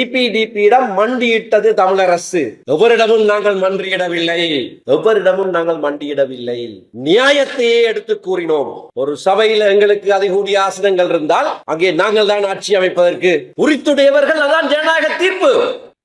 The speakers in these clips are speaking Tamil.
இபிடிபியிடம் மண்டியிட்டது தமிழரசு. எவரிடமும் நாங்கள் மன்றியிடவில்லை எவரிடமும் நாங்கள் மண்டியிடவில்லை. நியாயத்தையே எடுத்து கூறினோம். ஒரு சபையில் எங்களுக்கு அதிகூடிய ஆசனங்கள் இருந்தால் அங்கே நாங்கள் தான் ஆட்சி அமைப்பதற்கு உரித்துடையவர்கள் அதான் ஜனநாயக தீர்ப்பு.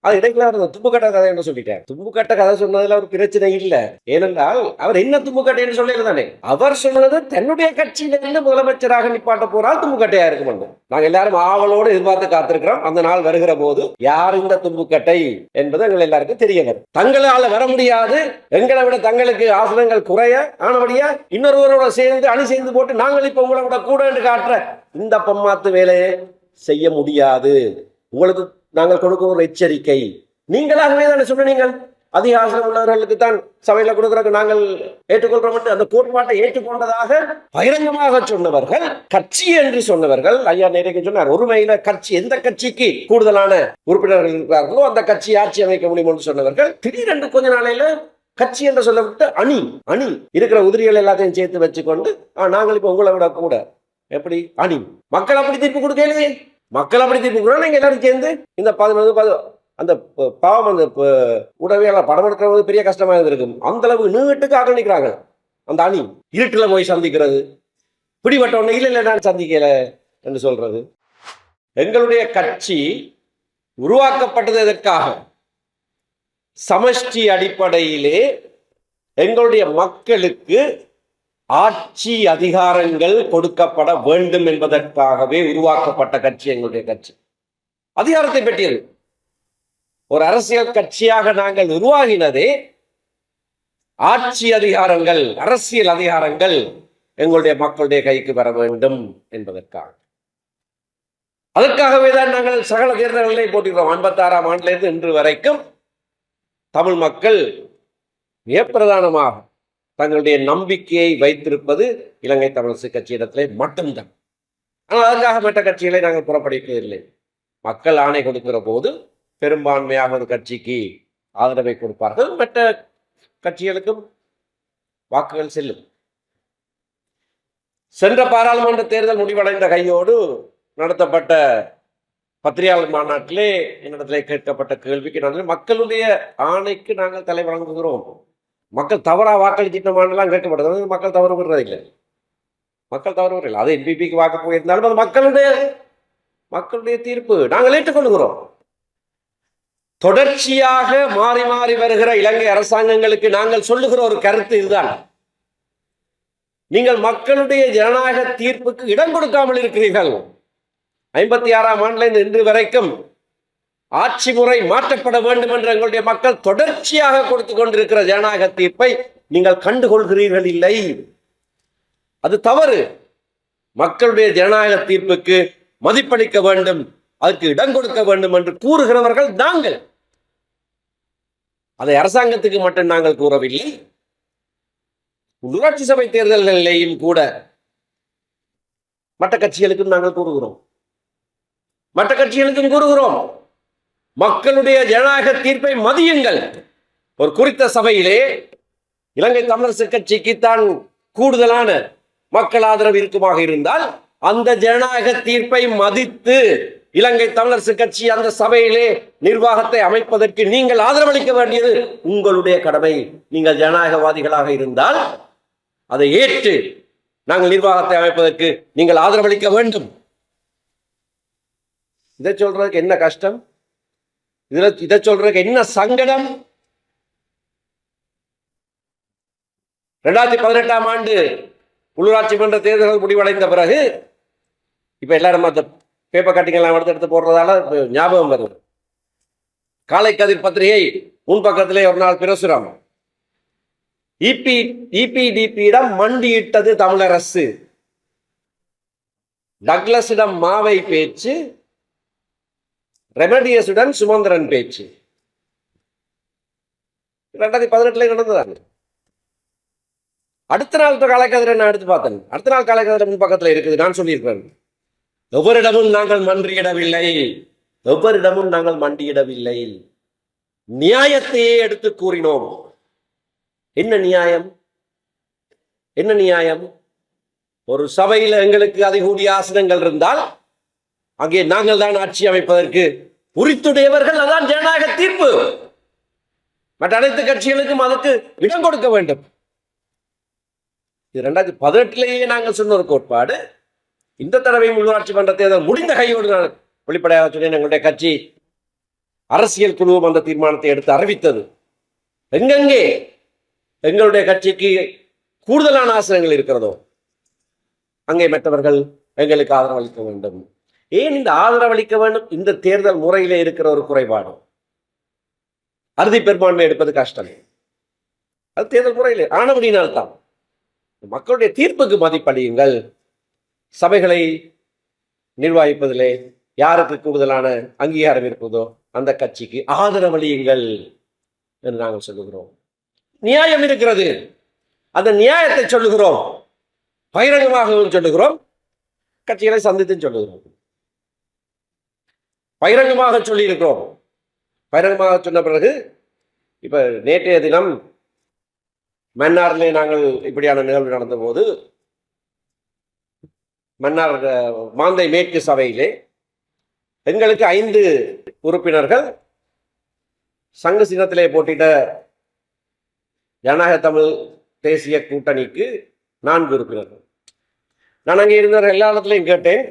அது இடையில அவர் தும்புக்கட்ட கதை என்று சொல்லிட்டார். தும்புக்கட்ட கதை சொன்னதுல ஒரு பிரச்சனை இல்ல. ஏனென்றால் அவர் என்ன தும்புக்கட்டைன்னு சொல்லியிருந்தானே அவர் சொன்னது தன்னுடைய கட்சியிலிருந்து முதலமைச்சராக நிப்பாட்ட போறால் தும்புக்கட்டையா இருக்கும் நாங்க எல்லாரும் ஆவலோடு எதிர்பார்த்து காத்திருக்கிறோம். அந்த நாள் வருகிற போது யார் இந்த தும்புக்கட்டை என்பது எங்கள் எல்லாருக்கும் தெரிய வரும் தங்களால வர முடியாது. எங்களை விட தங்களுக்கு ஆசனங்கள் குறைய ஆனபடியா இன்னொருவரோட சேர்ந்து அணி சேர்ந்து போட்டு நாங்கள் இப்ப உங்களை கூட கூட என்று காட்டுற இந்த பம்மாத்து வேலையை செய்ய முடியாது. உங்களுக்கு நாங்கள் கொடுக்கும் ஒரு எச்சரிக்கை. நீங்களாகவே தானே சொன்ன நீங்கள்? அதிகாசம் உள்ளவர்களுக்கு தான் சபையில கொடுக்கறதுக்கு நாங்கள் ஏற்றுக்கொள்றோம் அந்த கோட்பாட்டை ஏற்றுக்கொண்டதாக பகிரங்கமாக சொன்னவர்கள் கட்சி என்று சொன்னவர்கள் ஐயா நேரே சொன்னார் ஒருமையில கட்சி எந்த கட்சிக்கு கூடுதலான உறுப்பினர்கள் இருக்கிறார்களோ அந்த கட்சி ஆட்சி அமைக்க முடியும் என்று சொன்னவர்கள் திடீரென்று கொஞ்ச நாளையில கட்சி என்று சொல்லப்பட்டு அணி அணி இருக்கிற உதிரிகள் எல்லாத்தையும் சேர்த்து வச்சுக்கொண்டு நாங்கள் இப்ப உங்களை விட கூட. எப்படி? அணி. மக்கள் அப்படி தீர்ப்பு கொடுக்கலையே. மக்கள் அப்படி திருப்பி கூட நீங்க எல்லாரும் சேர்ந்து இந்த பதினொன்று பது அந்த பாவம் அந்த ப- படம் எடுக்கிறது பெரிய கஷ்டமா இருந்திருக்கும். அந்த அளவு நீட்டுக்கு ஆக்கிரமிக்கிறாங்க. அந்த அணி இருட்டுல போய் சந்திக்கிறது. பிடிபட்ட உடனே இல்லை இல்லை நான் சந்திக்கல என்று சொல்றது. எங்களுடைய கட்சி உருவாக்கப்பட்டது எதற்காக? சமஷ்டி அடிப்படையிலே எங்களுடைய மக்களுக்கு ஆட்சி அதிகாரங்கள் கொடுக்கப்பட வேண்டும் என்பதற்காகவே உருவாக்கப்பட்ட கட்சி எங்களுடைய கட்சி. அதிகாரத்தை பெற்றியது ஒரு அரசியல் கட்சியாக நாங்கள் உருவாகினதே ஆட்சி அதிகாரங்கள் அரசியல் அதிகாரங்கள் எங்களுடைய மக்களுடைய கைக்கு வர வேண்டும் என்பதற்காக. அதற்காகவே தான் நாங்கள் சகல தேர்தல்களை போட்டிருக்கிறோம். ஐம்பத்தாறாம் ஆண்டிலிருந்து இன்று வரைக்கும் தமிழ் மக்கள் மிக பிரதானமாக தங்களுடைய நம்பிக்கையை வைத்திருப்பது இலங்கை தமிழரசு கட்சியிடத்திலே மட்டும்தான். ஆனால் அதற்காக மற்ற கட்சிகளை நாங்கள் புறப்படுவிப்பதில்லை மக்கள் ஆணை கொடுக்கிற போது பெரும்பான்மையாக ஒரு கட்சிக்கு ஆதரவை கொடுப்பார்கள். மற்ற கட்சிகளுக்கும் வாக்குகள் செல்லும். சென்ற பாராளுமன்ற தேர்தல் முடிவடைந்த கையோடு நடத்தப்பட்ட பத்திரிகையாளர் மாநாட்டிலே என்னிடத்திலே கேட்கப்பட்ட கேள்விக்கு நான் மக்களுடைய ஆணைக்கு நாங்கள் தலை வழங்குகிறோம் மக்கள் தவறாக வாக்களித்திட்டமானலாம் கேட்கப்பட்டது. அது மக்கள் தவறு விடுறதில்லை மக்கள் தவறு விடுறதில்லை அது என்பிபிக்கு வாக்கு போயிருந்தாலும் அது மக்களுடைய மக்களுடைய தீர்ப்பு. நாங்கள் ஏற்றுக்கொள்கிறோம். தொடர்ச்சியாக மாறி மாறி வருகிற இலங்கை அரசாங்கங்களுக்கு நாங்கள் சொல்லுகிற ஒரு கருத்து இதுதான். நீங்கள் மக்களுடைய ஜனநாயக தீர்ப்புக்கு இடம் கொடுக்காமல் இருக்கிறீர்கள். ஐம்பத்தி ஆறாம் ஆண்டுல இன்று வரைக்கும் ஆட்சி முறை மாற்றப்பட வேண்டும் என்று எங்களுடைய மக்கள் தொடர்ச்சியாக கொடுத்து கொண்டிருக்கிற ஜனநாயக தீர்ப்பை நீங்கள் கண்டுகொள்கிறீர்கள் இல்லை. அது தவறு. மக்களுடைய ஜனநாயக தீர்ப்புக்கு மதிப்பளிக்க வேண்டும் அதற்கு இடம் கொடுக்க வேண்டும் என்று கூறுகிறவர்கள் நாங்கள். அதை அரசாங்கத்துக்கு மட்டும் நாங்கள் கூறவில்லை. உள்ளூராட்சி சபை தேர்தல்களிலேயும் கூட மற்ற கட்சிகளுக்கும் நாங்கள் கூறுகிறோம். மற்ற கட்சிகளுக்கும் கூறுகிறோம். மக்களுடைய ஜனநாயக தீர்ப்பை மதியுங்கள். ஒரு குறித்த சபையிலே இலங்கை தமிழரசு கட்சிக்கு தான் கூடுதலான மக்கள் ஆதரவு இருக்குமாக இருந்தால் அந்த ஜனநாயக தீர்ப்பை மதித்து இலங்கை தமிழரசு கட்சி அந்த சபையிலே நிர்வாகத்தை அமைப்பதற்கு நீங்கள் ஆதரவளிக்க வேண்டியது உங்களுடைய கடமை. நீங்கள் ஜனநாயகவாதிகளாக இருந்தால் அதை ஏற்று நாங்கள் நிர்வாகத்தை அமைப்பதற்கு நீங்கள் ஆதரவளிக்க வேண்டும். இதை சொல்றதுக்கு என்ன கஷ்டம்? இதுல இதை சொல்றதுக்கு என்ன சங்கடம்? ரெண்டாயிரத்தி பதினெட்டாம் ஆண்டு உள்ளூராட்சி மன்ற தேர்தல்கள் முடிவடைந்த பிறகு இப்ப எல்லாரும் அந்த பேப்பர் கட்டிங்கெல்லாம் எடுத்து எடுத்து போடுறதால ஞாபகம் வருது. காலை கதிர் பத்திரிகை முன்பக்கத்திலே ஒரு நாள் பிரசுரம். இபி இபிடிபியிடம் மண்டியிட்டது தமிழரசு. டக்லஸிடம் மாவை பேச்சு ரெமடியஸுடன் சுமந்திரன் பேச்சு. ரெண்டாயிரத்தி பதினெட்டுல நடந்ததாங்க அடுத்த நாள் காலைக்கதிரை நான் எடுத்து பார்த்தேன். அடுத்த நாள் காலைக்கதிரை முன் பக்கத்துல இருக்குது நான் சொல்லியிருக்கிறேன். எவரிடமும் நாங்கள் மன்றியிடவில்லை எவரிடமும் நாங்கள் மண்டியிடவில்லை. நியாயத்தையே எடுத்து கூறினோம். என்ன நியாயம்? என்ன நியாயம்? ஒரு சபையில் எங்களுக்கு அதிகூடிய ஆசனங்கள் இருந்தால் அங்கே நாங்கள் தான் ஆட்சி அமைப்பதற்கு உரித்துடையவர்கள் அதான் ஜனநாயக தீர்ப்பு. மற்ற அனைத்து கட்சிகளுக்கும் அதற்கு இடம் கொடுக்க வேண்டும். இது ரெண்டாயிரத்தி பதினெட்டுலேயே நாங்கள் சொன்ன ஒரு கோட்பாடு. இந்த தடவையும் உள்ளாட்சி மன்ற தேர்தல் முடிந்த கையோடு நான் வெளிப்படையாக சொன்னேன். எங்களுடைய கட்சி அரசியல் குழுவும் அந்த தீர்மானத்தை எடுத்து அறிவித்தது. எங்கெங்கே எங்களுடைய கட்சிக்கு கூடுதலான ஆசனங்கள் இருக்கிறதோ அங்கே மற்றவர்கள் எங்களுக்கு ஆதரவளிக்க வேண்டும். ஏன் இந்த ஆதரவளிக்க வேண்டும்? இந்த தேர்தல் முறையிலே இருக்கிற ஒரு குறைபாடு. அறுதி பெரும்பான்மை எடுப்பது கஷ்டம். அது தேர்தல் முறையிலே ஆனபடினால்தான் மக்களுடைய தீர்ப்புக்கு மதிப்பளியுங்கள். சபைகளை நிர்வாகிப்பதிலே யாருக்கு கூடுதலான அங்கீகாரம் இருப்பதோ அந்த கட்சிக்கு ஆதரவளியுங்கள் என்று நாங்கள் சொல்லுகிறோம். நியாயம் இருக்கிறது. அந்த நியாயத்தை சொல்லுகிறோம். பகிரங்கமாகவும் சொல்லுகிறோம். கட்சிகளை சந்தித்தும் சொல்லுகிறோம். பகிரங்கமாக சொல்லியிருக்கிறோம். பகிரங்கமாக சொன்ன பிறகு இப்போ நேற்றைய தினம் மன்னாரிலே நாங்கள் இப்படியான நிகழ்வு நடந்தபோது மன்னார் மாந்தை மேற்கு சபையிலே எங்களுக்கு ஐந்து உறுப்பினர்கள் சங்க சின்னத்திலே போட்டியிட்ட ஜனநாயக தமிழ் தேசிய கூட்டணிக்கு நான்கு உறுப்பினர்கள். நான் அங்கே இருந்த எல்லா இடத்துலையும் கேட்டேன்.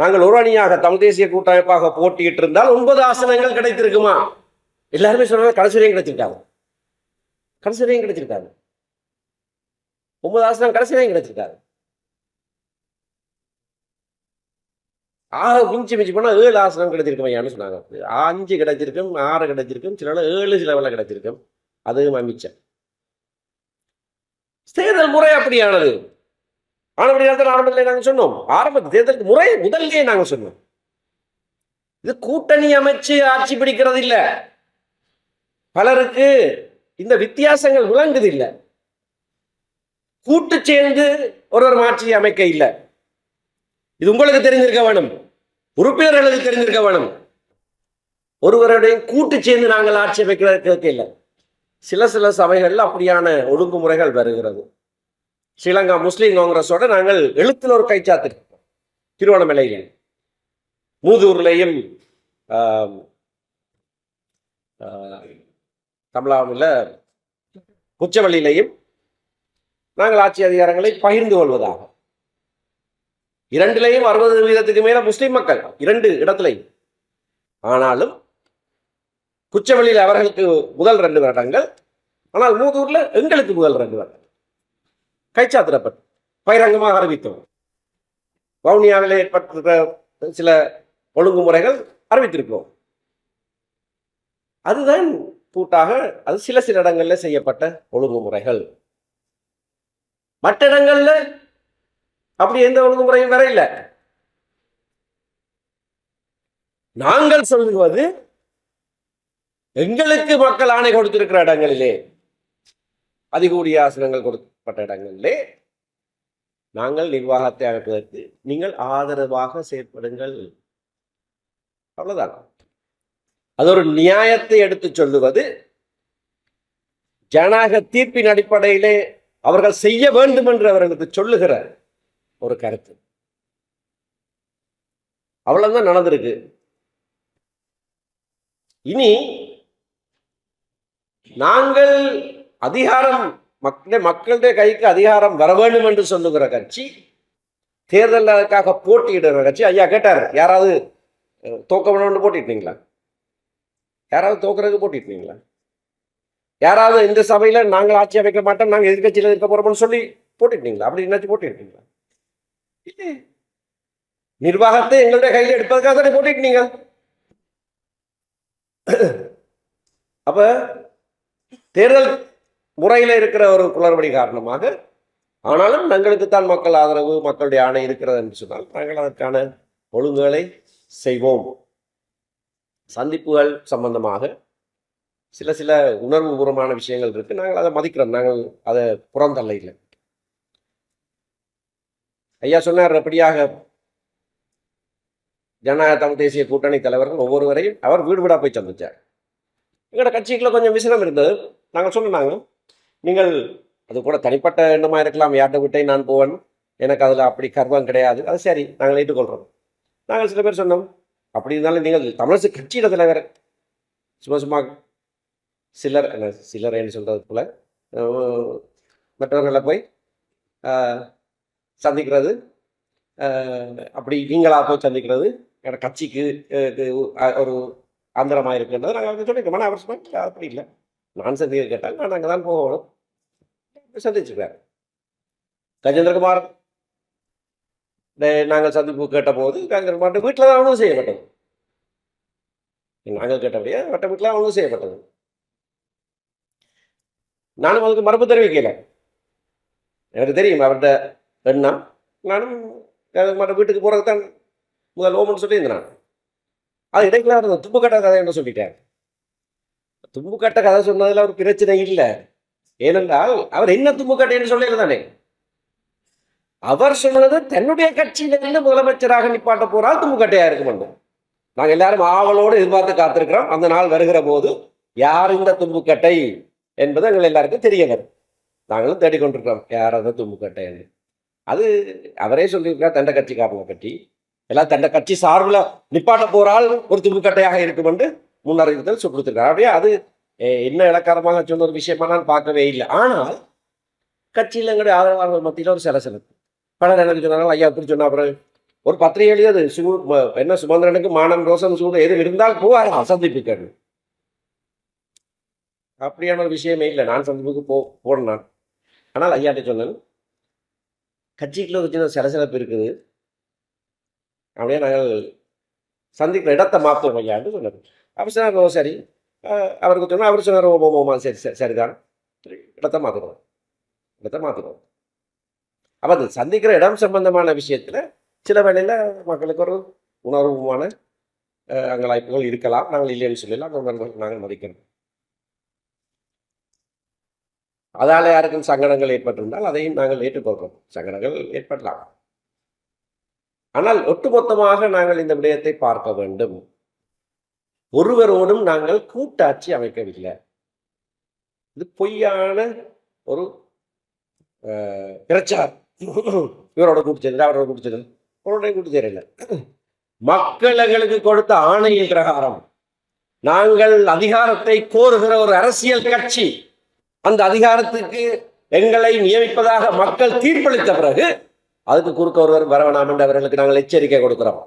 நாங்கள் ஒரு அணியாக தமிழ் தேசிய கூட்டமைப்பாக போட்டியிட்டு இருந்தால் ஒன்பது ஆசனங்கள் கிடைத்திருக்குமா? எல்லாருமே சொல்றாங்க கடைசி வரையும் கிடைச்சிருக்காங்க கடைசி வரையும் கிடைச்சிருக்காங்க ஒன்பது ஆசனம் கடைசி வரையும் கிடைச்சிருக்காங்க ஆக மிஞ்சி மிஞ்சி போனால் ஏழு ஆசனம் கிடைச்சிருக்கும் ஐயான்னு சொன்னாங்க. அஞ்சு கிடைச்சிருக்கும் ஆறு கிடைச்சிருக்கும் சில ஏழு சில வேலை கிடைச்சிருக்கும் அதுவும் அமைச்சர் தேர்தல் முறை அப்படியானது? ஆனபடியால் ஆரம்பத்தில் நாங்கள் சொன்னோம். ஆரம்ப தேர்தல் முறை முதல்லயே நாங்கள் சொன்னோம். இது கூட்டணி அமைச்சு ஆட்சி பிடிக்கிறது இல்ல பலருக்கு இந்த வித்தியாசங்கள் விளங்குது இல்ல கூட்டு சேர்ந்து ஒருவர் மாற்றி அமைக்க இல்லை. இது உங்களுக்கு தெரிஞ்சிருக்க வேணும். உறுப்பினர்களுக்கு தெரிஞ்சிருக்க வேணும். ஒருவருடைய கூட்டு சேர்ந்து நாங்கள் ஆட்சி அமைக்கிறதுக்கு இல்லை. சில சில சபைகளில் அப்படியான ஒழுங்குமுறைகள் வருகிறது. ஸ்ரீலங்கா முஸ்லீம் காங்கிரஸோட நாங்கள் எழுத்தில் ஒரு கைச்சாத்திருக்கோம் திருவண்ணாமலையில் மூதூர்லையும் ஆம், ஆ, தமிழாவில் குச்சவள்ளியிலையும் நாங்கள் ஆட்சி அதிகாரங்களை பகிர்ந்து கொள்வதாக. இரண்டிலையும் அறுபது வீதத்துக்கு மேல முஸ்லிம் மக்கள் இரண்டு இடத்துலையும். ஆனாலும் குச்சவெளியில் அவர்களுக்கு முதல் ரெண்டு வருடங்கள் ஆனால் மூதூரில் எங்களுக்கு முதல் ரெண்டு வருடங்கள். கைச்சாத்திரப்பட்டு பகிரங்கமாக அறிவித்தோம். வவுனியாவில் ஏற்பட்டிருக்கிற சில ஒழுங்குமுறைகள் அறிவித்திருக்கிறோம். அதுதான் கூட்டாக அது சில சில இடங்கள்ல செய்யப்பட்ட ஒழுங்குமுறைகள். மற்ற இடங்கள்ல அப்படி எந்த ஒழுங்குமுறையும் வர இல்லை நாங்கள் சொல்லுவது எங்களுக்கு மக்கள் ஆணை கொடுத்திருக்கிற இடங்களிலே அதிகூடிய ஆசனங்கள் பட்ட இடங்களிலே நாங்கள் நிர்வாகத்தை அமைப்பதற்கு நீங்கள் ஆதரவாக செயற்படுங்கள். அவ்வளவுதான். அது ஒரு நியாயத்தை எடுத்து சொல்லுவது. ஜனநாயக தீர்ப்பின் அடிப்படையிலே அவர்கள் செய்ய வேண்டும் என்று அவர்களுக்கு சொல்லுகிற ஒரு கருத்து. அவ்வளவுதான் நடந்திருக்கு. இனி நாங்கள் அதிகாரம் மக்களே மக்களுடைய கைக்கு அதிகாரம் வர வேண்டும் என்று சொல்லுகிற கட்சி தேர்தலுக்காக அதற்காக கட்சி. ஐயா கேட்டார். யாராவது தோக்க வேணும்னு போட்டிட்டீங்களா யாராவது தோக்குறதுக்கு போட்டிட்டீங்களா யாராவது இந்த சபையில் நாங்கள் ஆட்சி அமைக்க மாட்டோம் நாங்கள் எதிர்கட்சியில் இருக்க போகிறோம்னு சொல்லி போட்டிட்டீங்களா அப்படி என்னாச்சும் போட்டிருக்கீங்களா இல்லை. நிர்வாகத்தை எங்களுடைய கையில் எடுப்பதற்காக தானே போட்டிட்டீங்க அப்போ தேர்தல் முறையில் இருக்கிற ஒரு குளறுபடி காரணமாக ஆனாலும் எங்களுக்கு தான் மக்கள் ஆதரவு மக்களுடைய ஆணை இருக்கிறது என்று சொன்னால் நாங்கள் அதற்கான ஒழுங்குகளை செய்வோம். சந்திப்புகள் சம்பந்தமாக சில சில உணர்வுபூர்வமான விஷயங்கள் இருக்குது நாங்கள் அதை மதிக்கிறோம். நாங்கள் அதை புறந்தள்ள இல்லை ஐயா சொன்னார் எப்படியாக ஜனநாயக தமிழ் தேசிய கூட்டணி தலைவர்கள் ஒவ்வொருவரையும் அவர் வீடு வீடாக போய் சந்திச்சார். எங்களோட கட்சிக்குள்ள கொஞ்சம் விசனம் இருந்தது. நாங்கள் சொன்னாங்க நீங்கள் அது கூட தனிப்பட்ட எண்ணமாக இருக்கலாம். யார்கிட்ட விட்டே நான் போவேன். எனக்கு அதில் அப்படி கர்வம் கிடையாது. அது சரி நாங்கள் ஏற்றுக்கொள்கிறோம். நாங்கள் சில பேர் சொன்னோம் அப்படி இருந்தாலும் நீங்கள் தமிழரசு கட்சியிட தலைவர். சும்மா சும்மா சிலர் என்ன சிலர் சொல்கிறது போல் மற்றவர்களை போய் சந்திக்கிறது. அப்படி நீங்களாக போய் சந்திக்கிறது. என்னோட கட்சிக்கு இது, ஒரு ஆந்திரமாக இருக்குன்றது நாங்கள் சொல்லியிருக்கோம். ஆனால் அவர் சொன்னால் அப்படி இல்லை. நான் சந்திக்க கேட்டாங்க நான் அங்கே தான் போகணும். சந்திச்சுக்கிறேன் கஜேந்திரகுமார். நாங்கள் சந்திப்பு கேட்டபோது கஜேந்திரகுமார் வீட்டில் தான் அவனும் செய்யப்பட்டது. நாங்கள் கேட்டபடியே வட்ட வீட்டில் அவனும் செய்யப்பட்டது. நானும் அதுக்கு மறுப்பு தெரிவிக்கல. எனக்கு தெரியும் அவர்கிட்ட எண்ணம் நானும் கஜேந்திரகுமார் வீட்டுக்கு போகிறது தான் முதல் ஓமன் சொல்லியிருந்தேன். நான் அது இடையில துப்பு தும்புக்கட்ட கதை என்ன சொல்லிட்டேன் தும்புக்கட்ட கதை சொன்னதுல ஒரு பிரச்சனை இல்லை. ஏனென்றால் அவர் என்ன தும்புக்கட்டைன்னு சொல்லியிருந்தானே அவர் சொன்னது தன்னுடைய கட்சியிலிருந்து முதலமைச்சராக நிப்பாட்ட போறால் தும்புக்கட்டையா இருக்க மாட்டோம் நாங்கள் எல்லாரும் ஆவலோடு எதிர்பார்த்து காத்திருக்கிறோம். அந்த நாள் வருகிற போது யார் இந்த தும்புக்கட்டை என்பது எங்கள் எல்லாருக்கும் தெரியல நாங்களும் தேடிக்கொண்டிருக்கிறோம். யார் அந்த தும்புக்கட்டை அது அவரே சொல்லியிருக்கிறார் தண்ட கட்சிக்காரங்களை பற்றி. எல்லாம் தண்ட கட்சி சார்பில் நிப்பாட்ட போறால் ஒரு தும்புக்கட்டையாக இருக்கும் என்று. முன்னறிவித்தல் கொடுத்திருக்காரு அப்படியே அது என்ன இலக்காரமாக சொன்ன ஒரு விஷயமா நான் பார்க்கவே இல்லை. ஆனால் கட்சியில் எங்களுடைய ஆதரவாளர்கள் மத்தியில் ஒரு சலசலப்பு பலர் எனக்கு சொன்னாலும் ஐயா இப்படி சொன்னா அப்புறம் ஒரு பத்திரிகை எழுதியது சு என்ன சுமந்திரனுக்கு மானம் ரோசம் சூடு எது இருந்தால் போவார் சந்திப்புக்கு அப்படியான ஒரு விஷயமே இல்லை. நான் சந்திப்புக்கு போ போனேன் நான். ஆனால் ஐயாட்ட சொன்னேன் கட்சிக்குள்ள ஒரு சின்ன சலசலப்பு இருக்குது. அப்படியே நாங்கள் சந்திக்கிற இடத்தை மாற்றுவோம் ஐயான்னு சொன்னார் அப்போ சொன்னார் "ஓ, சரி அவருக்கு சொன்னால் அவர் சொன்னார் ஓ ஓமா சரி சரி சரிதான் இடத்த இடத்தை மாற்றுறோம் இடத்தை மாற்றுறோம் அப்போ அது சந்திக்கிற இடம் சம்பந்தமான விஷயத்தில் சில வேளையில் மக்களுக்கு ஒரு உணர்வுமான அங்கலாய்ப்புகள் இருக்கலாம் நாங்கள் இல்லைன்னு சொல்லலாம் அந்த நாங்கள் மதிக்கிறோம் அதால் யாருக்கும் சங்கடங்கள் ஏற்பட்டிருந்தால் அதையும் நாங்கள் ஏற்றுக்கொள்கிறோம் சங்கடங்கள் ஏற்படலாம் ஆனால் ஒட்டுமொத்தமாக நாங்கள் இந்த விடயத்தை பார்க்க வேண்டும் ஒருவரோடும் நாங்கள் கூட்டாட்சி அமைக்கவில்லை. இது பொய்யான ஒரு பிரச்சார் பிரச்சாரம். இவரோட கூட்டு சேர்ந்து அவரோட கூட்டு சேர்ந்து அவரோட கூட்டு சேரல மக்கள் எங்களுக்கு கொடுத்த ஆணையின் பிரகாரம் நாங்கள் அதிகாரத்தை கோருகிற ஒரு அரசியல் கட்சி. அந்த அதிகாரத்துக்கு எங்களை நியமிப்பதாக மக்கள் தீர்ப்பளித்த பிறகு அதுக்கு குறுக்க ஒருவர் வரவேணாம் என்று அவர்களுக்கு நாங்கள் எச்சரிக்கை கொடுக்கிறோம்.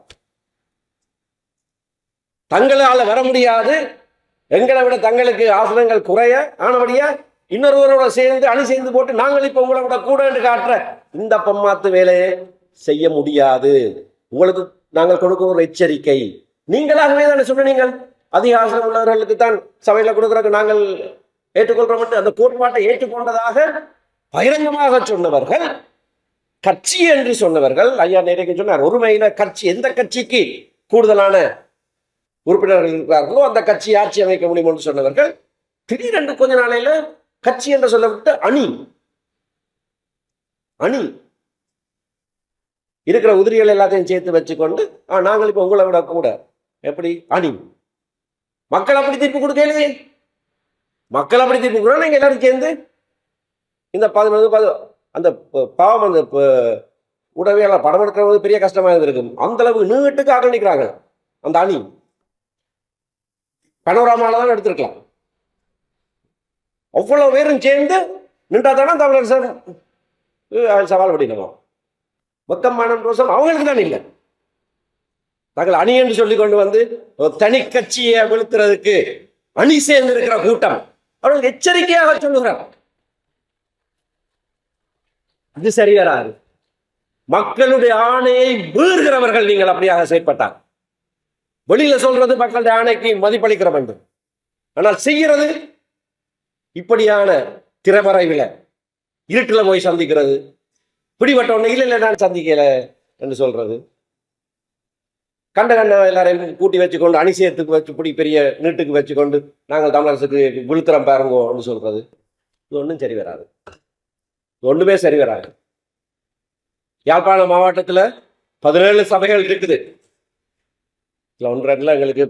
தங்களால் வர முடியாது. எங்களை விட தங்களுக்கு ஆசனங்கள் குறைய. ஆனபடியா இன்னொருவரோட சேர்ந்து அணி சேர்ந்து போட்டு நாங்கள் இப்போ உங்களை விட கூட என்று காட்டுற இந்த பம்மாத்து வேலையை செய்ய முடியாது. உங்களுக்கு நாங்கள் கொடுக்கும் ஒரு எச்சரிக்கை. நீங்களாகவே தானே சொன்னீங்கள் அதிகாசனம் உள்ளவர்களுக்கு தான் சபையில் கொடுக்குறதுக்கு நாங்கள் ஏற்றுக்கொள்கிறோம் அந்த கோட்பாட்டை ஏற்றுக்கொண்டதாக பகிரங்கமாக சொன்னவர்கள் கட்சி என்று சொன்னவர்கள் ஐயா நேரக்கு சொன்னார் ஒருமையில கட்சி எந்த கட்சிக்கு கூடுதலான உறுப்பினர்கள் இருக்கிறார்களோ அந்த கட்சி ஆட்சி அமைக்க முடியும் என்று சொன்னவர்கள் திடீரென்று கொஞ்ச நாளையில கட்சி என்று சொல்லப்பட்ட அணி அணி இருக்கிற உதிரிகள் எல்லாத்தையும் சேர்த்து வச்சுக்கொண்டு ஆ, நாங்கள் இப்ப உங்களை விட கூட எப்படி? அணி. மக்கள் அப்படி தீர்ப்பு கொடுக்கலையே. மக்கள் அப்படி தீர்ப்பு கொடுத்தா நீங்க எல்லாரும் சேர்ந்து இந்த பதினொன்று பது அந்த பாவம் அந்த ப- படம் எடுக்கிறது பெரிய கஷ்டமா இருந்திருக்கும் அந்த அளவு நீட்டுக்கு ஆரம்பிக்கிறாங்க அந்த அணி. பனோராமால தான் எடுத்திருக்கலாம். அவ்வளவு பேரும் சேர்ந்து நின்றா தானே தமிழரசர் அஹ், சவால் பண்ணிடணும். மொத்தம் மனம் ரோசம் அவங்களுக்கு தான் இல்லை. தாங்கள் அணி என்று சொல்லி கொண்டு வந்து தனி கட்சியை வீழ்த்துறதுக்கு அணி சேர்ந்து இருக்கிற கூட்டம். அவர்களுக்கு எச்சரிக்கையாக சொல்லுகிறார். இது சரி வராது மக்களுடைய ஆணையை மீறுகிறவர்கள் நீங்கள் அப்படியாக செயற்பட்டார் வெளியில சொல்றது மக்களுடைய ஆணைக்கு மதிப்பளிக்கிற வேண்டும் ஆனால் செய்கிறது இப்படியான திறமறைவில இருட்டில் போய் சந்திக்கிறது. பிடிபட்ட உடனே இல்லை இல்லை நான் சந்திக்கல என்று சொல்றது. கண்ட கண்ட எல்லாரையும் கூட்டி வச்சுக்கொண்டு அணிசயத்துக்கு வச்சு இப்படி பெரிய நீட்டுக்கு வச்சுக்கொண்டு நாங்கள் தமிழரசுக்கு விழுத்திரம் பாருங்கன்னு சொல்றது. இது ஒன்றும் சரி வராது. ஒன்றுமே சரி வராது. யாழ்ப்பாணம் மாவட்டத்தில் பதினேழு சபைகள் இருக்குது. இதுல ஒன்று ரெண்டில் எங்களுக்கு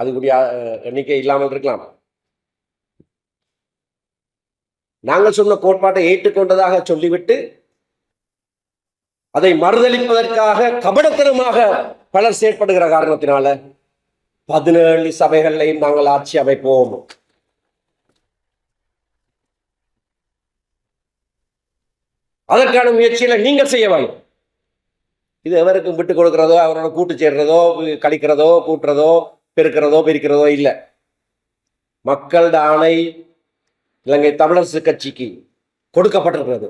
அதுக்குரிய எண்ணிக்கை இல்லாமல் இருக்கலாம். நாங்கள் சொன்ன கோட்பாட்டை ஏற்றுக்கொண்டதாக சொல்லிவிட்டு அதை மறுதளிப்பதற்காக கபடத்தனமாக பலர் செயற்படுகிற காரணத்தினால பதினேழு சபைகளையும் நாங்கள் ஆட்சி அமைப்போம். அதற்கான முயற்சியில நீங்கள் செய்ய வேண்டும். இது எவருக்கும் விட்டு கொடுக்கிறதோ அவரோட கூட்டு சேர்றதோ கழிக்கிறதோ கூட்டுறதோ பெருக்கிறதோ பிரிக்கிறதோ இல்லை. மக்களோட ஆணை இலங்கை தமிழரசு கட்சிக்கு கொடுக்கப்பட்டிருக்கிறது.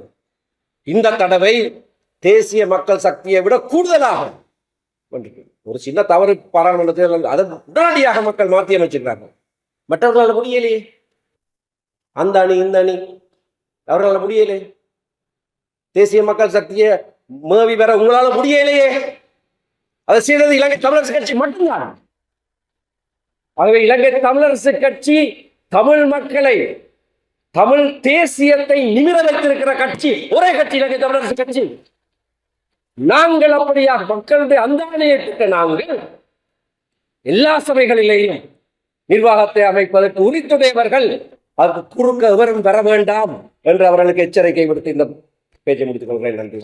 இந்த தடவை தேசிய மக்கள் சக்தியை விட கூடுதலாக ஒரு சின்ன தவறு பாராளுமன்றத்தில் அதை உடனடியாக மக்கள் மாற்றி அமைச்சிருக்கிறாங்க மற்றவர்களால் முடியலையே. அந்த அணி இந்த அணி. அவர்களால் முடியலையே. தேசிய மக்கள் சக்தியை மேவி பெற உங்களால முடியலையே. அதை செய்தது இலங்கை தமிழரசு கட்சி மட்டும்தான். ஆகவே இலங்கை தமிழரசு கட்சி தமிழ் மக்களை தமிழ் தேசியத்தை நிமிர வைத்திருக்கிற கட்சி ஒரே கட்சி இலங்கை தமிழரசு கட்சி. நாங்கள் அப்படியாக மக்களுடைய அந்தானையை பெற்ற நாங்கள் எல்லா சபைகளிலேயும் நிர்வாகத்தை அமைப்பதற்கு உரித்துடையவர்கள் அதற்கு குறுக்க எவரும் பெற வேண்டாம் என்று அவர்களுக்கு எச்சரிக்கை விடுத்து இந்த பேச்சை முடித்துக் கொள்கிறேன். நன்றி.